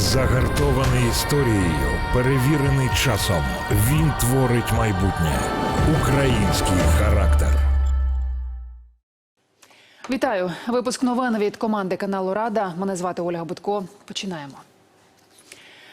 Загартований історією, перевірений часом. Він творить майбутнє. Український характер. Вітаю! Випуск новин від команди каналу Рада. Мене звати Ольга Будко. Починаємо.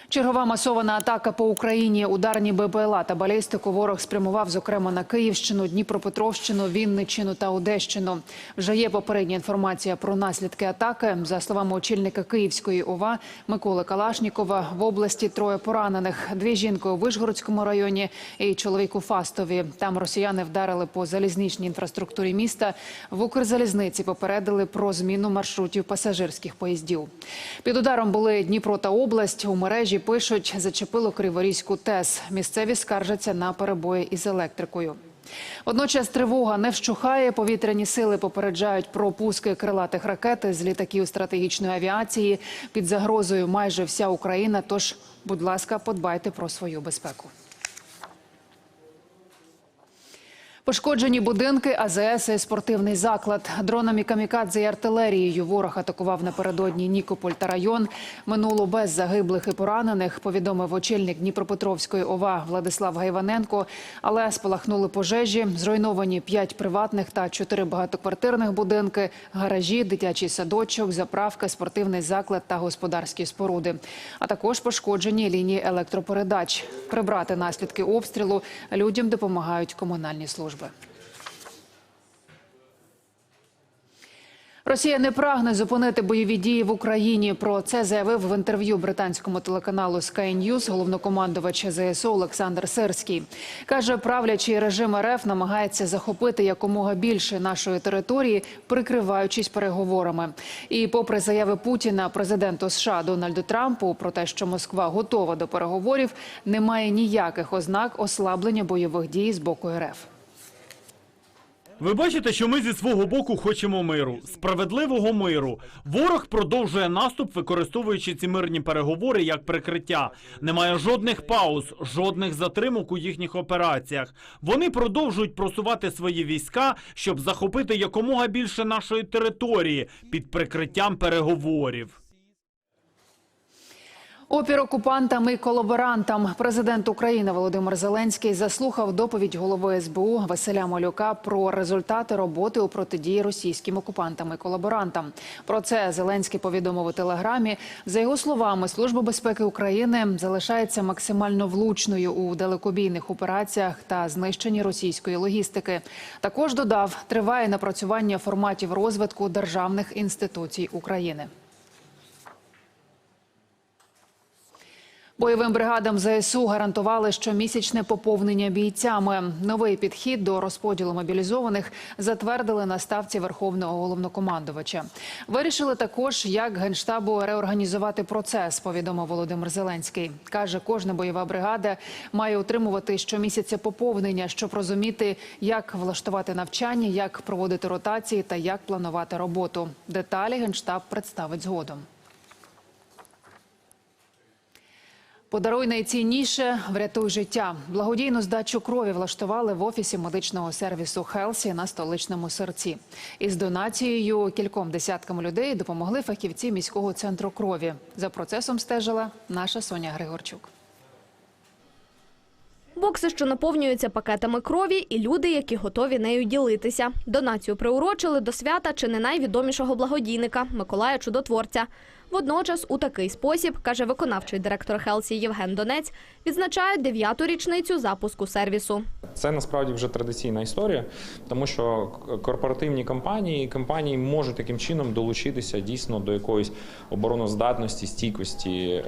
Чергова масована атака по Україні. Ударні БПЛА та балістику ворог спрямував, зокрема, на Київщину, Дніпропетровщину, Вінниччину та Одещину. Вже є попередня інформація про наслідки атаки. За словами очільника Київської ОВА Миколи Калашнікова, в області троє поранених. Дві жінки у Вишгородському районі і чоловік у Фастові. Там росіяни вдарили по залізничній інфраструктурі міста. В Укрзалізниці попередили про зміну маршрутів пасажирських поїздів. Під ударом були Дніпро та область. У мережі пишуть, зачепило Криворізьку ТЕС. Місцеві скаржаться на перебої із електрикою. Водночас тривога не вщухає. Повітряні сили попереджають про пуски крилатих ракет з літаків стратегічної авіації. Під загрозою майже вся Україна. Тож, будь ласка, подбайте про свою безпеку. Пошкоджені будинки, АЗС і спортивний заклад. Дронами камікадзе і артилерією ворог атакував напередодні Нікополь та район. Минуло без загиблих і поранених, повідомив очільник Дніпропетровської ОВА Владислав Гайваненко. Але спалахнули пожежі, зруйновані п'ять приватних та чотири багатоквартирних будинки, гаражі, дитячий садочок, заправка, спортивний заклад та господарські споруди. А також пошкоджені лінії електропередач. Прибрати наслідки обстрілу людям допомагають комунальні служби. Росія не прагне зупинити бойові дії в Україні. Про це заявив в інтерв'ю британському телеканалу Sky News головнокомандувач ЗСУ Олександр Сирський. Каже, правлячий режим РФ намагається захопити якомога більше нашої території, прикриваючись переговорами. І, попри заяви Путіна, президенту США Дональду Трампу про те, що Москва готова до переговорів, немає ніяких ознак ослаблення бойових дій з боку РФ. Ви бачите, що ми зі свого боку хочемо миру, справедливого миру. Ворог продовжує наступ, використовуючи ці мирні переговори як прикриття. Немає жодних пауз, жодних затримок у їхніх операціях. Вони продовжують просувати свої війська, щоб захопити якомога більше нашої території під прикриттям переговорів. Опір окупантам і колаборантам президент України Володимир Зеленський заслухав доповідь голови СБУ Василя Малюка про результати роботи у протидії російським окупантам і колаборантам. Про це Зеленський повідомив у телеграмі. За його словами, служба безпеки України залишається максимально влучною у далекобійних операціях та знищенні російської логістики. Також додав, триває напрацювання форматів розвитку державних інституцій України. Бойовим бригадам ЗСУ гарантували щомісячне поповнення бійцями. Новий підхід до розподілу мобілізованих затвердили на ставці Верховного головнокомандувача. Вирішили також, як генштабу реорганізувати процес. Повідомив Володимир Зеленський. каже, кожна бойова бригада має отримувати щомісяця поповнення, щоб розуміти, як влаштувати навчання, як проводити ротації та як планувати роботу. Деталі генштаб представить згодом. Подаруй найцінніше, врятуй життя. Благодійну здачу крові влаштували в офісі медичного сервісу Хелсі на столичному серці. Із донацією кільком десяткам людей допомогли фахівці міського центру крові. За процесом стежила наша Соня Григорчук. Бокси, що наповнюються пакетами крові, і люди, які готові нею ділитися. Донацію приурочили до свята чи не найвідомішого благодійника Миколая Чудотворця. Водночас, у такий спосіб, каже виконавчий директор Хелсі Євген Донець, відзначають дев'яту річницю запуску сервісу. Це насправді вже традиційна історія, тому що корпоративні компанії компанії можуть таким чином долучитися дійсно до якоїсь обороноздатності, стійкості е,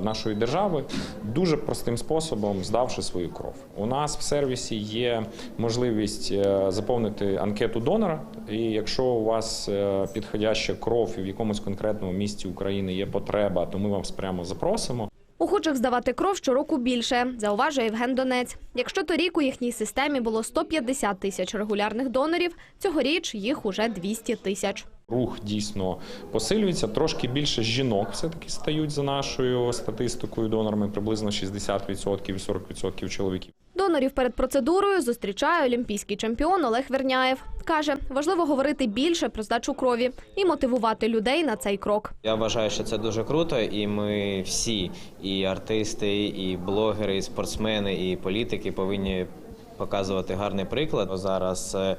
нашої держави дуже простим способом, здавши свою кров. У нас в сервісі є можливість е, заповнити анкету донора, і якщо у вас е, підходяща кров в якомусь конкретному місці України є потреба, то ми вас прямо запросимо. Охочих здавати кров щороку більше, зауважує Євген Донець. Якщо торік у їхній системі було 150 тисяч регулярних донорів, цьогоріч їх уже 200 тисяч. Рух дійсно посилюється. Трошки більше жінок все таки стають за нашою статистикою донорами, приблизно 60% і 40% чоловіків. Донорів перед процедурою зустрічає олімпійський чемпіон Олег Верняєв. Каже, важливо говорити більше про здачу крові і мотивувати людей на цей крок. Я вважаю, що це дуже круто, і ми всі, і артисти, і блогери, і спортсмени, і політики повинні показувати гарний приклад. Зараз е,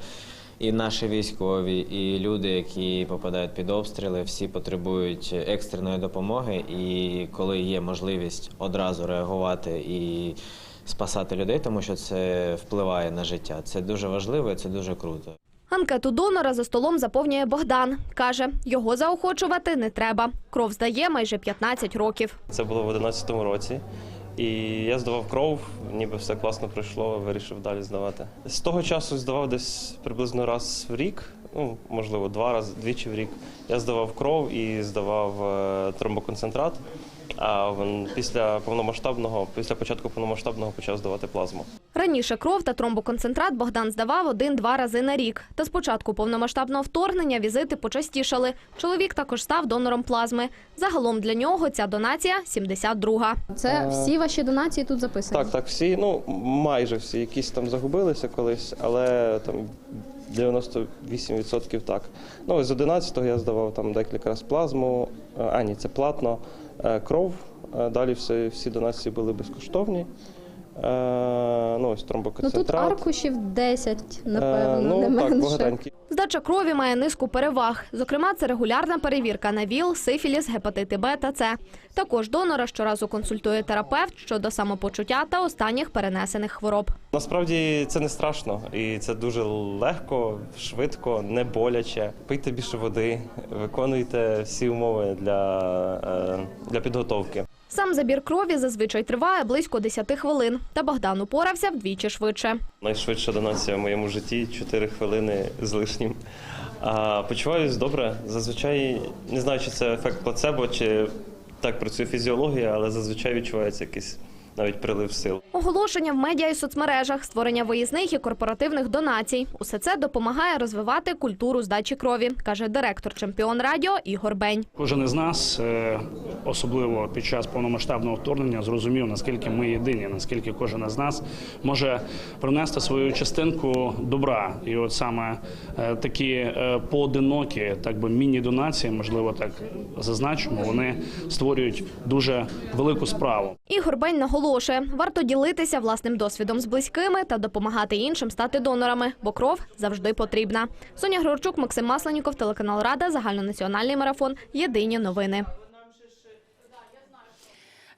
і наші військові, і люди, які попадають під обстріли, всі потребують екстреної допомоги. І коли є можливість одразу реагувати і спасати людей, тому що це впливає на життя. Це дуже важливо, і це дуже круто. Анкету донора за столом заповнює Богдан. Каже, його заохочувати не треба. Кров здає майже 15 років. Це було в 11-му році. І я здавав кров, ніби все класно пройшло, вирішив далі здавати. З того часу здавав десь приблизно раз в рік, ну можливо, два рази, двічі в рік. Я здавав кров і здавав е, тромбоконцентрат. А після повномасштабного, після початку повномасштабного почав здавати плазму. Раніше кров та тромбоконцентрат Богдан здавав один-два рази на рік. Та з початку повномасштабного вторгнення візити почастішали. Чоловік також став донором плазми. Загалом для нього ця донація 72-га. Це всі ваші донації тут записані? Так, так, всі, ну майже всі, якісь там загубилися колись, але там 98% так. Ну, з 11-го я здавав там декілька разів плазму, е, а ні, це платно, е, кров. Е, Далі все, всі донації були безкоштовні. Е, Ну, ось Ну тут аркушів 10, Е, напевно, ну, не так, менше. Здача крові має низку переваг. Зокрема, це регулярна перевірка на ВІЛ, сифіліс, гепатити Б та С. Також донора щоразу консультує терапевт щодо самопочуття та останніх перенесених хвороб. Насправді це не страшно і це дуже легко, швидко, не боляче. Пийте більше води, виконуйте всі умови для, е, для підготовки. Сам забір крові зазвичай триває близько 10 хвилин. Та Богдан упорався вдвічі швидше. Найшвидша донація в моєму житті 4 хвилини з лишнім. А, почуваюсь добре. Зазвичай не знаю, чи це ефект плацебо, чи так працює фізіологія, але зазвичай відчувається якийсь навіть прилив сил. Оголошення в медіа і соцмережах, створення виїзних і корпоративних донацій. Усе це допомагає розвивати культуру здачі крові, каже директор чемпіон радіо Ігор Бень. Кожен із нас, е, особливо під час повномасштабного вторгнення, зрозумів, наскільки ми єдині, наскільки кожен із нас може принести свою частинку добра. І от саме е, такі е, поодинокі, так би міні-донації, можливо, так зазначимо, вони створюють дуже велику справу. Ігор Бень наголошує, варто ділитися власним досвідом з близькими та допомагати іншим стати донорами, бо кров завжди потрібна. Соня Грорчук, Максим Масленіков, телеканал Рада, загальнонаціональний марафон. Єдині новини.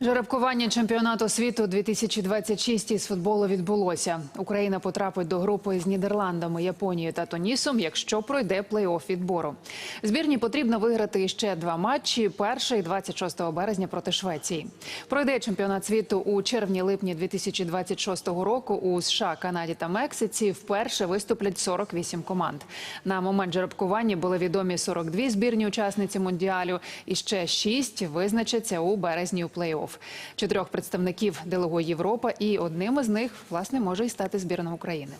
Жеребкування чемпіонату світу 2026 із футболу відбулося. Україна потрапить до групи з Нідерландами, Японією та Тунісом, якщо пройде плей-офф відбору. Збірні потрібно виграти ще два матчі: перший 26 березня проти Швеції. Пройде чемпіонат світу у червні-липні 2026 року у США, Канаді та Мексиці. Вперше виступлять 48 команд. На момент жеребкування були відомі 42 збірні учасниці мундіалю, і ще 6 визначаться у березні у плей-офф. Чотирьох представників делегує Європа, і одним із них власне може й стати збірна України.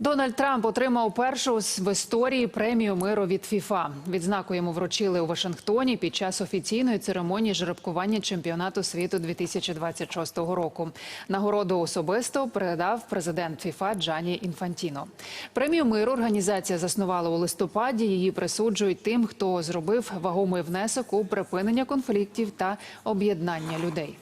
Дональд Трамп отримав першу в історії премію миру від ФІФА. Відзнаку йому вручили у Вашингтоні під час офіційної церемонії жеребкування чемпіонату світу 2026 року. Нагороду особисто передав президент ФІФА Джані Інфантіно. Премію миру організація заснувала у листопаді. Її присуджують тим, хто зробив вагомий внесок у припинення конфліктів та об'єднання людей.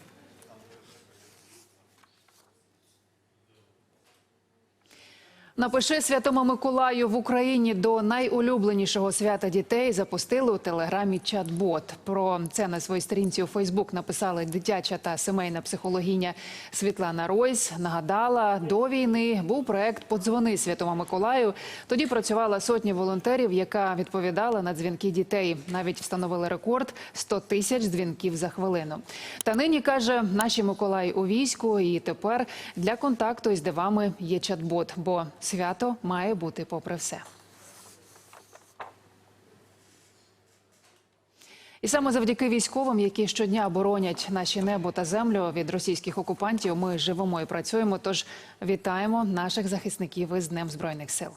Напиши Святому Миколаю в Україні до найулюбленішого свята дітей запустили у телеграмі чат-бот. Про це на своїй сторінці у Фейсбук написала дитяча та сімейна психологиня Світлана Ройс. Нагадала, до війни був проект Подзвони Святому Миколаю. Тоді працювала сотня волонтерів, яка відповідала на дзвінки дітей. Навіть встановили рекорд 100 тисяч дзвінків за хвилину. Та нині каже, наші Миколаї у війську, і тепер для контакту із дивами є чат-бот, бо свято має бути попри все. І саме завдяки військовим, які щодня боронять наші небо та землю від російських окупантів, ми живемо і працюємо. Тож вітаємо наших захисників із Днем Збройних сил.